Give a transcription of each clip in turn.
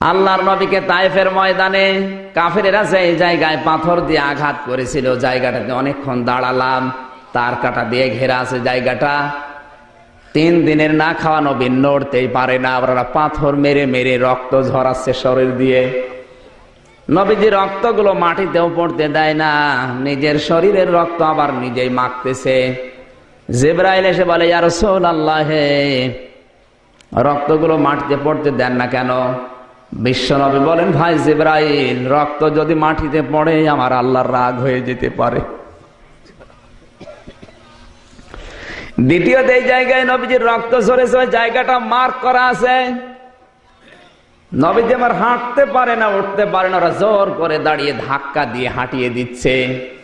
আল্লাহর নবীকে তাইফের ময়দানে কাফেরেরা সেই জায়গায় পাথর দিয়ে আঘাত করেছিল, জায়গাটাতে অনেকক্ষণ দাঁড়ালাম, তার কাটা দিয়ে ঘেরা আছে জায়গাটা। তিন দিনের না খাওয়া নবী নড়তেই পারে না ওরা পাথর মেরে মেরে রক্ত ঝরাচ্ছে শরীর দিয়ে। নবীজি রক্তগুলো মাটিতেও পড়তে দেয় না, নিজের শরীরের রক্ত আবার নিজেই মাখতেছে। জেব্রাইল এসে বলে ইয়ার সোল আল্লাহ রক্তগুলো মাটিতে পড়তে দেন না কেন? বিশ্বনবী বলেন, ভাই জিব্রাইল, রক্ত যদি মাটিতে পড়ে, আমার আল্লাহর রাগ হয়ে যেতে পারে। দ্বিতীয়ত এই জায়গায় নবীজির রক্ত ঝরেছে জায়গাটা মার্ক করা আছে। নবীজি আমার হাঁটতে পারে না, উঠতে পারে না, ওরা জোর করে দাঁড়িয়ে ধাক্কা দিয়ে হাঁটিয়ে দিচ্ছে।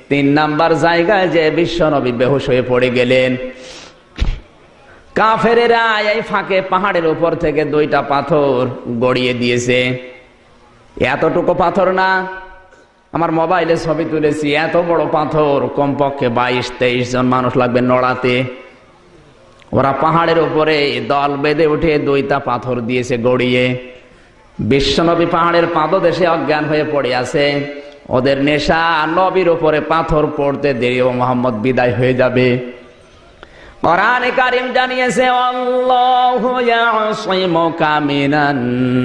তিন নাম্বার জায়গায় যে বিশ্ব নবী বেহুশ হয়ে পড়ে গেলেন। কাফেরেরা এই ফাঁকে পাহাড়ের উপর থেকে দুইটা পাথর গড়িয়ে দিয়েছে। এতটুকু পাথর না, আমার মোবাইলে ছবি তুলেছি, এত বড় পাথর, কমপক্ষে বাইশ, তেইশ জন মানুষ লাগবে নড়াতে। ওরা পাহাড়ের উপরে দল বেঁধে উঠে দুইটা পাথর দিয়েছে গড়িয়ে। বিশ্বনবী পাহাড়ের পাদদেশে অজ্ঞান হয়ে পড়ে আছে। ওদের নেশা নবীর উপরে পাথর পড়তে দেরি ও মোহাম্মদ বিদায় হয়ে যাবে। কোরআনে কারিম জানিয়েছে, আল্লাহু ইয়াসিমুকা মিনান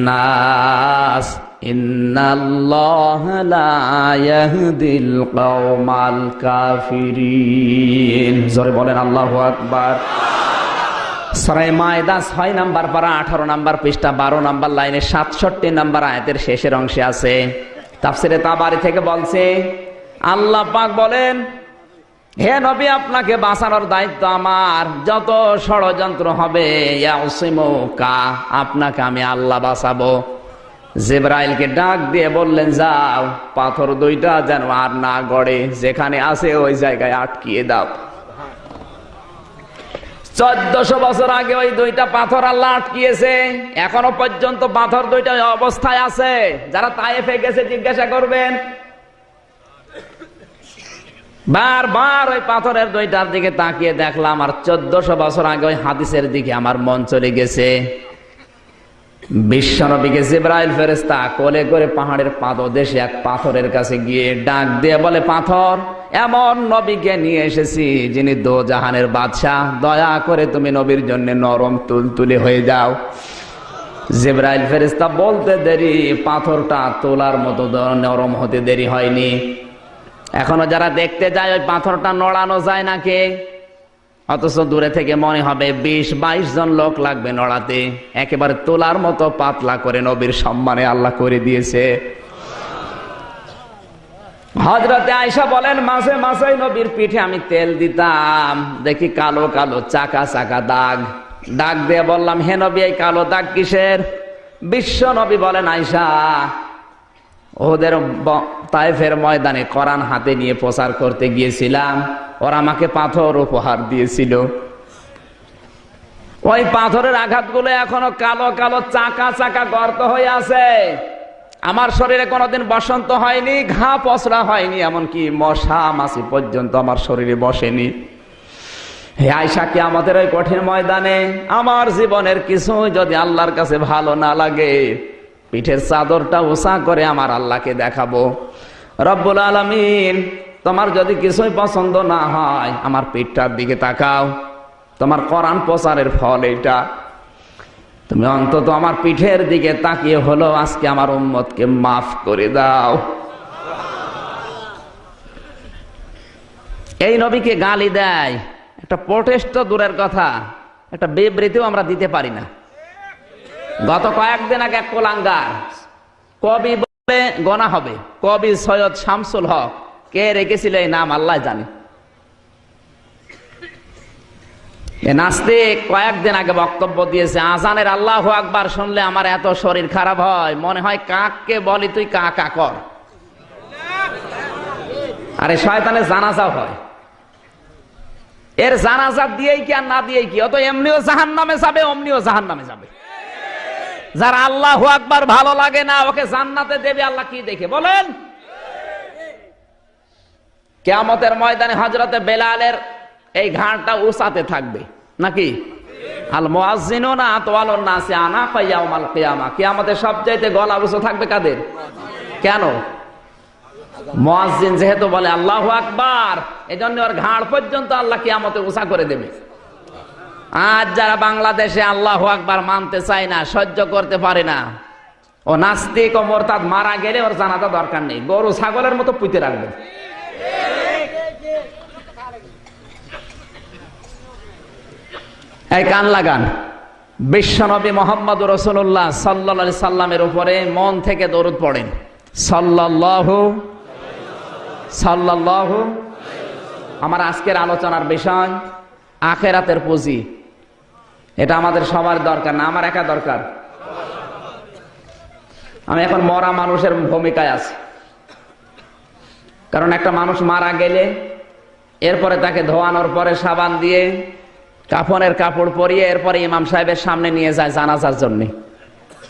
নাস, ইন্নাল্লাহা জোরে বলেন নাম্বার নাম্বার পৃষ্ঠা, বারো নাম্বার লাইনে সাতষট্টি নাম্বার আয়াতের শেষের অংশে আছে। তাফসিরে তাবারি থেকে বলছে, আল্লাহ পাক বলেন হে নবী, আপনাকে বাঁচানোর দায়িত্ব আমার। যত ষড়যন্ত্র হবে কা আপনাকে আমি আল্লাহ বাঁচাবো। জেব্রাইলকে ডাক দিয়ে বললেন, যাও, পাথর দুইটা যেন আর না গড়ে, যেখানে আছে ওই জায়গায় আটকিয়ে দাও। চোদ্দশো বছর আগে ওই দুইটা পাথর আল্লাহ আটকিয়েছে। এখনও পর্যন্ত পাথর দুইটা অবস্থায় আছে। যারা তাইফে গেছে, জিজ্ঞাসা করবেন বারবার ওই পাথরের দুইটার দিকে তাকিয়ে দেখলাম, আর চোদ্দশো বছর আগে ওই হাদিসের দিকে আমার মন চলে গেছে। বিশ্বনবীকে জিব্রাইল ফেরেস্তা কোলে করে পাহাড়ের পাদদেশে এক পাথরের কাছে গিয়ে ডাক দিয়ে বলে, পাথর, এমন নবীকে নিয়ে এসেছি যিনি দো জাহানের বাদশাহ। দয়া করে তুমি নবীর জন্য নরম তুলতুলে হয়ে যাও। জিব্রাইল ফেরেস্তা বলতে দেরি, পাথরটা তোলার মতো নরম হতে দেরি হয়নি। এখনও যারা দেখতে যায়, ওই পাথরটা নড়ানো যায় নাকি অথচ দূরে থেকে মনে হবে বিশ, বাইশ জন লোক লাগবে নড়াতে। একেবারে তোলার মতো পাতলা করে নবীর সম্মানে আল্লাহ করে দিয়েছে। হজরতে আয়সা বলেন মাসে মাসে নবীর পিঠে আমি তেল দিতাম। দেখি কালো কালো, চাকা চাকা দাগ। দাগ দিয়ে বললাম, হে নবী, এই কালো দাগ কিসের? বিশ্ব নবী বলেন আয়সা ওদের তাইফের ময়দানে কোরআন হাতে নিয়ে প্রচার করতে গিয়েছিলাম। ওরা আমাকে পাথর উপহার দিয়েছিল। ওই পাথরের আঘাতগুলো এখনও কালো কালো, চাকা চাকা গর্ত হয়ে আছে। আমার শরীরে কোনোদিন বসন্ত হয়নি, ঘা পচড়া হয়নি, এমনকি মশা, মাছি পর্যন্ত আমার শরীরে বসেনি। হে আয়সাকে আমাদের ওই কঠিন ময়দানে আমার জীবনের কিছু যদি আল্লাহর কাছে ভালো না লাগে পিঠের চাদরটা উষা করে আমার আল্লাহকে দেখাবো। রব্বুল আলমিন, তোমার যদি কিছুই পছন্দ না হয়, আমার পিঠটার দিকে তাকাও। তোমার করান প্রচারের ফল এটা তুমি অন্তত আমার পিঠের দিকে তাকিয়ে হলো, আজকে আমার উম্মতকে মাফ করে দাও। এই নবীকে গালি দেয়। একটা প্রোটেস্ট দূরের কথা, একটা বিবৃতিও আমরা দিতে পারি না। গত কয়েকদিন আগে এক কোলাঙ্গার, কবি বলে গনা হবে, কবি সৈয়দ শামসুল হক, কে রেখেছিল এই নাম আল্লাহ জানে। নাস্তিক কয়েকদিন আগে বক্তব্য দিয়েছে, আজানের আল্লাহ আকবার শুনলে আমার এত শরীর খারাপ হয়, মনে হয় কাককে বলি তুই কা কা কর। আরে শয়তানের জানাজাও হয়। এর জানাজা দিয়েই কি আর না দিয়েই কি? অত এমনিও জাহান নামে যাবে, অমনিও জাহান নামে যাবে। যার আল্লাহ আকবার ভালো লাগে না, ওকে জান্নাতে দেবে, আল্লাহ কি দেখে? বলেন। কেয়ামতের ময়দানে হজরতে বেলালের এই ঘাড়টা উসাতে থাকবে, নাকি? না সবচাইতে গলা থাকবে কাদের? কেন? যেহেতু বলে আল্লাহ আকবার এই জন্য ওর ঘাড় পর্যন্ত আল্লাহ কিয়ামতে উঁচা করে দেবে। আজ যারা বাংলাদেশে আল্লাহ আকবার মানতে চায় না, সহ্য করতে পারে না, ও নাস্তিক ও মোরতাদ মারা গেলে ওর জানাটা দরকার নেই। গরু, ছাগলের মতো পুঁতে রাখবে। এই কান লাগান। বিশ্বনবী মোহাম্মদ রসুল্লাহ সাল্লা সাল্লামের উপরে মন থেকে দরুদ পড়েন। সাল্লাহ সাল্লাহ আমার আজকের আলোচনার বিষয়, আখেরাতের পুঁজি। এটা আমাদের সবার দরকার না, আমার একা দরকার। আমি এখন মরা মানুষের ভূমিকায় আছি। কারণ একটা মানুষ মারা গেলে, এরপরে তাকে ধোয়ানোর পরে সাবান দিয়ে, কাফনের কাপড় পরিয়ে, এরপরে ইমাম সাহেবের সামনে নিয়ে যায় জানাজার জন্য।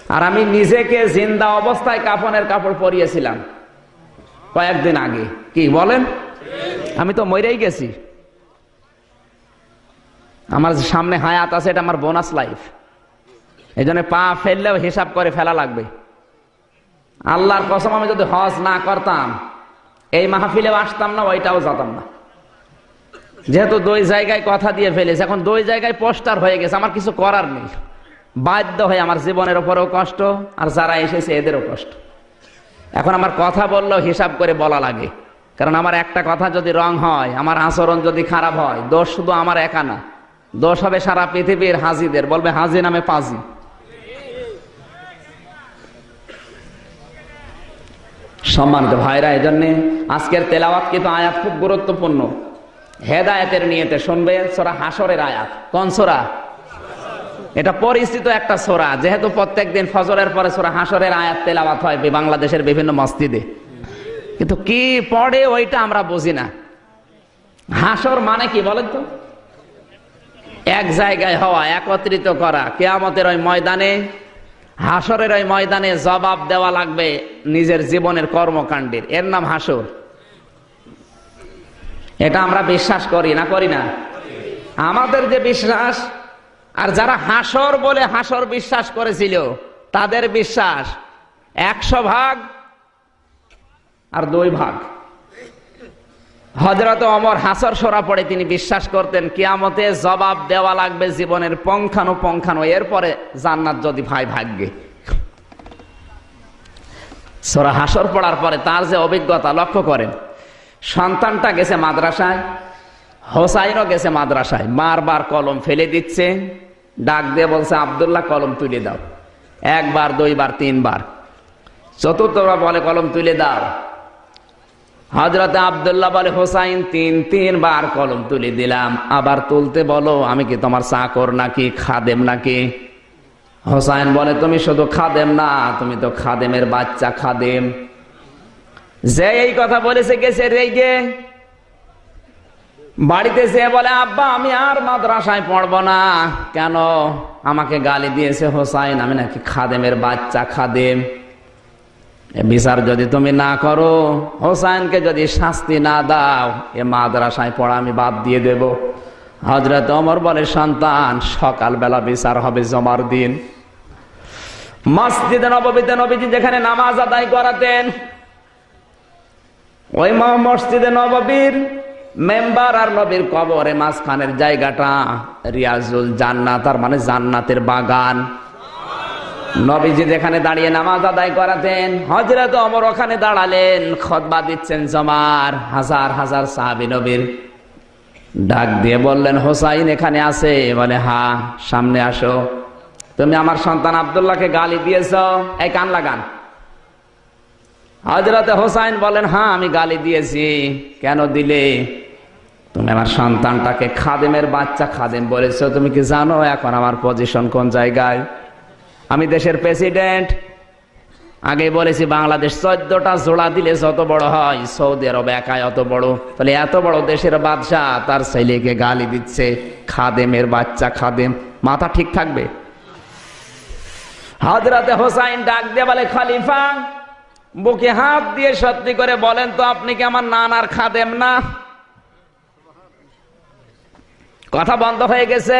আর আমি নিজেকে জিন্দা অবস্থায় কাফনের কাপড় পরিয়েছিলাম কয়েকদিন আগে। কি, বলেন? আমি তো মরেই গেছি। আমার সামনে হায়াত আছে, এটা আমার বোনাস লাইফ এই জন্য পা ফেললেও হিসাব করে ফেলা লাগবে। আল্লাহর কসম, আমি যদি হজ না করতাম, এই মাহফিলেও আসতাম না, ওইটাও যেতাম না। যেহেতু দুই জায়গায় কথা দিয়ে ফেলেছে, এখন দুই জায়গায় পোস্টার হয়ে গেছে, আমার কিছু করার নেই। বাধ্য হয়ে আমার জীবনের ওপরেও কষ্ট, আর যারা এসেছে এদেরও কষ্ট। এখন আমার কথা বললেও হিসাব করে বলা লাগে। কারণ আমার একটা কথা যদি রং হয়, আমার আচরণ যদি খারাপ হয়, দোষ শুধু আমার একা না। দোষ হবে সারা পৃথিবীর হাজিদের। বলবে হাজি নামে পাজি। সম্মানিত ভাইরা এই জন্যে আজকের তেলাওয়াত কিন্তু আয়াত খুব গুরুত্বপূর্ণ। হেদায়েতের নিয়েতে শুনবে সোরা হাসরের আয়াত। কোন সোরা? এটা পরিচিত একটা সোরা, যেহেতু প্রত্যেকদিন ফজরের পরে সোরা হাসরের আয়াত তেলাওয়াত হয় বাংলাদেশের বিভিন্ন মসজিদে। কিন্তু কি পড়ে ওইটা আমরা বুঝি না। হাসর মানে কি বলেন তো? এক জায়গায় হওয়া, একত্রিত করা। কেয়ামতের ওই ময়দানে হাসরের ওই ময়দানে জবাব দেওয়া লাগবে নিজের জীবনের কর্মকাণ্ডের। এর নাম হাসর এটা আমরা বিশ্বাস করি না করি না? আমাদের যে বিশ্বাস, আর যারা হাসর বলে হাসর বিশ্বাস করেছিল, তাদের বিশ্বাস একশো ভাগ আর দুই ভাগ। হজরত অমর হাসর সরা পড়ে তিনি বিশ্বাস করতেন, কিয়ামতে জবাব দেওয়া লাগবে জীবনের পঙ্খানো পঙ্খানো এরপরে জান্নাত যদি ভাই ভাগ্যে। সোরা হাসর পড়ার পরে তার যে অভিজ্ঞতা লক্ষ্য করেন, সন্তানটা গেছে মাদ্রাসায়, হোসাইনও গেছে মাদ্রাসায়, বারবার কলম ফেলে দিচ্ছে, ডাক দিয়ে বলছে, আবদুল্লাহ, কলম তুলে দাও। একবার, দুইবার, তিনবার। চতুর্থবার বলে, কলম তুলে দাও। হজরত আবদুল্লাহ বলে, হোসাইন, তিন, তিনবার কলম তুলে দিলাম। আবার তুলতে বলো, আমি কি তোমার চাকর নাকি, খাদেম নাকি? হোসাইন বলে, তুমি শুধু খাদেম না, তুমি তো খাদেমের বাচ্চা, খাদেম। যে এই কথা বলেছে গেছে রেগে। বাড়িতে যে বলে, আব্বা, আমি আর মাদ্রাসায় পড়ব না। কেন? আমাকে গালি দিয়েছে, হোসাইন, আমি নাকি খাদেমের বাচ্চা, খাদেম। বিচার যদি তুমি না করো, হোসাইনকে যদি শাস্তি না দাও, এ মাদ্রাসায় পড়া আমি বাদ দিয়ে দেব। হজরত অমর বলে, সন্তান, সকালবেলা বিচার হবে জমার দিন। মসজিদে নবীতে নবীজি যেখানে নামাজ আদায় করাতেন, ওই মসজিদে নববীর মেম্বার আর নবীর কবরে মাঝখানের জায়গাটা রিয়াজুল জান্নাত আর মানে জান্নাতের বাগান। নবীজি যেখানে দাঁড়িয়ে নামাজ আদায় করাতেন। হজরত অমর ওখানে দাঁড়ালেন খতবা দিচ্ছেন জমার হাজার হাজার সাহাবি নবীর। ডাক দিয়ে বললেন, হোসাইন এখানে আছে? বলে, হা, সামনে আসো। তুমি আমার সন্তান আবদুল্লাহকে গালি দিয়েছ, এই কান লাগান। হজরতে হোসাইন বলেন হ্যাঁ আমি গালি দিয়েছি। কেন দিলে? তুমি আমার সন্তানটাকে খাদেমের বাচ্চা খাদেম বলেছ। তুমি কি জানো এখন আমার পজিশন কোন জায়গায়? আমি দেশের প্রেসিডেন্ট। আগে বলেছি, বাংলাদেশ চোদ্দটা জোড়া দিলে যত বড় হয়, সৌদি আরব একাই অত বড়। তাহলে এত বড় দেশের বাদশাহ তার ছেলেকে গালি দিচ্ছে। খাদেমের বাচ্চা খাদেম। মাথা ঠিক থাকবে? হাজরাতে হোসাইন ডাক দিয়ে বলে, খালিফা, বুকে হাত দিয়ে সত্যি করে বলেন তো, আপনি কি আমার নানার খাদেম না? কথা বন্ধ হয়ে গেছে।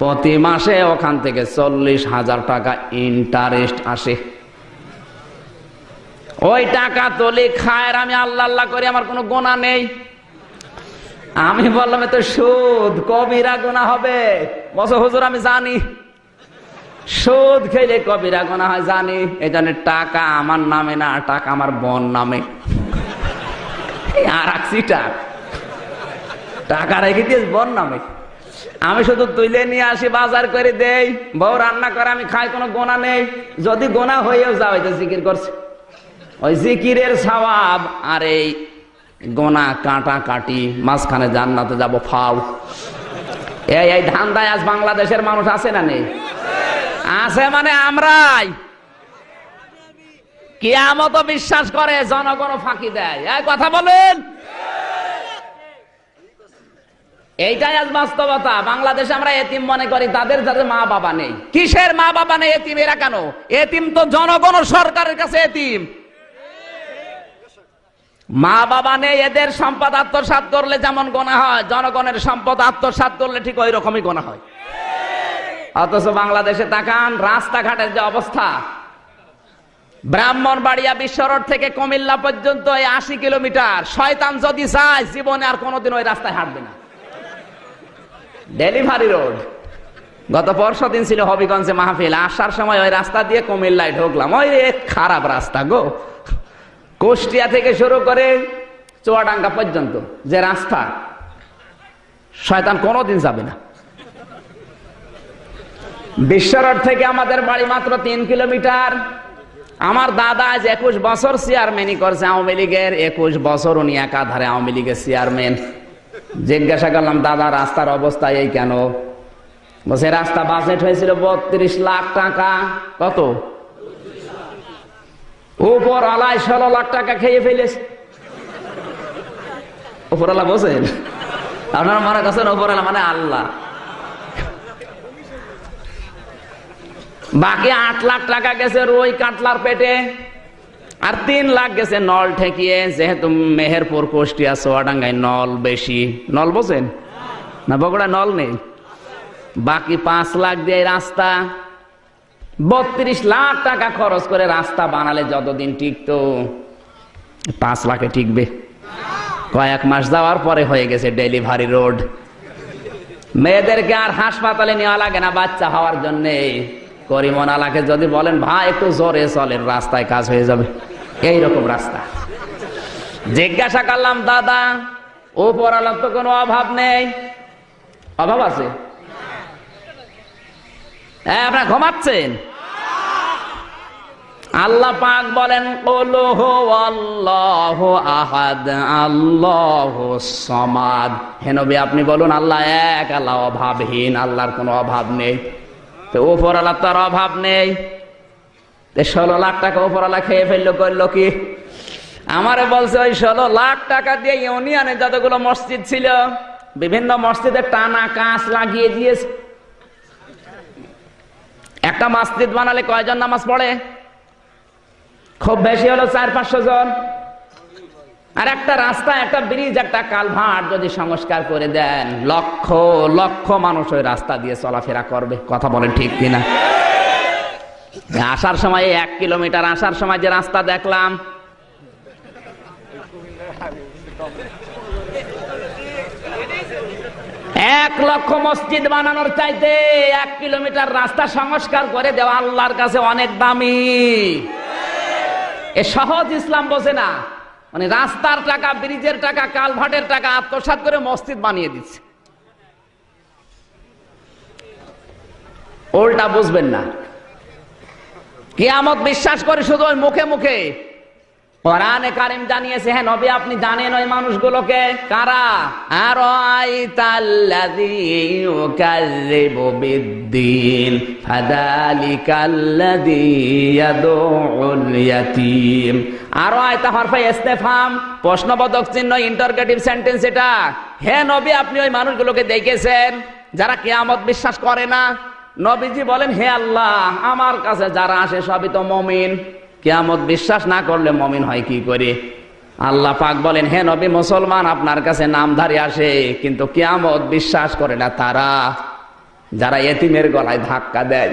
প্রতি মাসে ওখান থেকে চল্লিশ হাজার টাকা ইন্টারেস্ট আসে। ওই টাকা তোলে, খায়ের আমি আল্লাহ আল্লাহ করে, আমার কোনো গোনা নেই। আমি বললাম তো সুদ, কবিরা গোনা হবে? বছর হুজুর, আমি জানি। সুদ খেলে কবিরা গোনা হয়, জানি। এই জন্য টাকা আমার নামে না, টাকা আমার বোন নামে। আর টাকা রেখে দিয়েছ বোন নামে। আমি শুধু তুলে নিয়ে আসি, বাজার করে দেই। বউ রান্না করে, আমি খাই, কোনো গোনা নেই। যদি গোনা হয়েও যাও তো জিকির করছে। ওই জিকিরের সওয়াব আর এই গোনা কাটা কাটি, মাঝখানে জান্নাতে যাব ফাও এই এই ধান্দায় আজ বাংলাদেশের মানুষ আছে না নেই? আছে মানে আমরাই। কিয়ামত বিশ্বাস করে, জনগণ ফাঁকি দেয়। কথা বলেন। এইটাই আজ বাস্তবতা। বাংলাদেশে আমরা এতিম মনে করি, তাদের যাদের মা বাবা নেই। কিসের মা বাবা নেই এতিম? এরা কেন? এতিম তো জনগণ সরকারের কাছে এতিম। মা বাবা নেই, এদের সম্পদ আত্মসাত করলে যেমন গোনা হয়, জনগণের সম্পদ আত্মসাত করলে ঠিক ওই রকমই গোনা হয়। অথচ বাংলাদেশে তাকান, রাস্তাঘাটের যে অবস্থা। ব্রাহ্মণবাড়িয়া বিশ্বরোড থেকে কুমিল্লা পর্যন্ত এই আশি কিলোমিটার। শয়তান যদি চায়, জীবনে আর কোনোদিন ওই রাস্তায় হাঁটবে না। Delivery road. গত পরশু দিন ছিল হবিগঞ্জে মাহফিল, আসার সময় ওই রাস্তা দিয়ে কুমিল্লায় ঢুকলাম। ওই খারাপ রাস্তা গো। কুষ্টিয়া থেকে শুরু করে চুয়াডাঙ্গা পর্যন্ত যে রাস্তা, শয়তান কোনোদিন যাবে না। বিশ্বরোড থেকে আমাদের বাড়ি মাত্র তিন কিলোমিটার। আমার দাদা আজ একুশ বছর চেয়ারম্যানই করছে আওয়ামী লীগের। একুশ বছর উনি একাধারে আওয়ামী লীগের চেয়ারম্যান জিজ্ঞাসা করলাম, দাদা, রাস্তার অবস্থা এই কেন? বলছে, রাস্তা বাজেট হয়েছিল বত্রিশ লাখ টাকা। কত? উপর আলাই ষোলো লাখ টাকা খেয়ে ফেলেছে। উপরওয়ালা বোঝেন আপনারা মনে করছেন উপরওয়ালা মানে আল্লাহ? বাকি আট লাখ টাকা গেছে রুই কাতলার পেটে। আর তিন লাখ গেছে, নল ঠেকিয়ে, যেহেতু মেহেরপুর, কুষ্টিয়া সোয়াডাঙ্গায় নল বেশি। নল বোঝেন? না বগুড়া নল নেই। বাকি পাঁচ লাখ দিয়ে রাস্তা। বত্রিশ লাখ টাকা খরচ করে রাস্তা বানালে যতদিন টিকতো, পাঁচ লাখে টিকবে। কয়েক মাস যাওয়ার পরে হয়ে গেছে ডেলিভারি রোড। মেয়েদেরকে আর হাসপাতালে নেওয়া লাগে না বাচ্চা হওয়ার জন্যে। করিমনালাকে যদি বলেন, ভাই, একটু জোরে চলেন, রাস্তায় কাজ হয়ে যাবে। এই রকম রাস্তা। জিজ্ঞাসা করলাম, দাদা ওপর আলাম তো কোনো অভাব নেই? অভাব আছে। হ্যাঁ আপনারা ঘুমাচ্ছেন? আল্লাহ পাক বলেন ওলোহ আল্লাহ আহাদ, আল্লাহ সমাদ। হেনবি আপনি বলুন, আল্লাহ এক, আল্লাহ অভাবহীন, আল্লাহর কোনো অভাব নেই। তো ওপর আল্লাহ তার অভাব নেই? ষোলো লাখ টাকা ওপর আল্লাহ খেয়ে ফেলল, করল কি? আমারে বলছে, ওই ষোলো লাখ টাকা দিয়ে ইউনিয়নে যতগুলো মসজিদ ছিল, বিভিন্ন মসজিদে টানা কাঁচ লাগিয়ে দিয়েছে। একটা মসজিদ বানালে কয়জন নামাজ পড়ে? খুব বেশি হলো চার, পাঁচশো জন। আর একটা রাস্তা, একটা ব্রিজ, একটা কালভার্ট যদি সংস্কার করে দেন, লক্ষ লক্ষ মানুষ ওই রাস্তা দিয়ে চলাফেরা করবে। কথা বলেন ঠিক কিনা? আসার সময় এক কিলোমিটার আসার সময় যে রাস্তা দেখলাম। এক লক্ষ মসজিদ বানানোর চাইতে এক কিলোমিটার রাস্তা সংস্কার করে দেওয়া আল্লাহর কাছে অনেক দামি। এ সহজ ইসলাম বোঝে না। মানে রাস্তার টাকা, ব্রিজের টাকা কালভাটের টাকা আত্মসাত করে মসজিদ বানিয়ে দিচ্ছে। ওল্টা বুঝবেন না। কিয়ামত বিশ্বাস করে শুধু ওই মুখে মুখে। কোরআনে কারিম জানিয়েছে হ্যাঁ নবী, আপনি জানেন ওই মানুষগুলোকে? কারা? আর আর আয়তা হরফে ইস্তেফাম, প্রশ্নবোধক চিহ্ন, ইন্টারগেটিভ সেন্টেন্স এটা। হে নবী, আপনি ওই মানুষগুলোকে দেখেছেন, যারা কিয়ামত বিশ্বাস করে না? নবীজি বলেন, হে আল্লাহ, আমার কাছে যারা আসে সবই তো মমিন। কেয়ামত বিশ্বাস না করলে মমিন হয় কি করে? আল্লাহ পাক বলেন, হে নবী, মুসলমান আপনার কাছে নামধারী আসে, কিন্তু কেয়ামত বিশ্বাস করে না তারা। যারা এতিমের গলায় ধাক্কা দেয়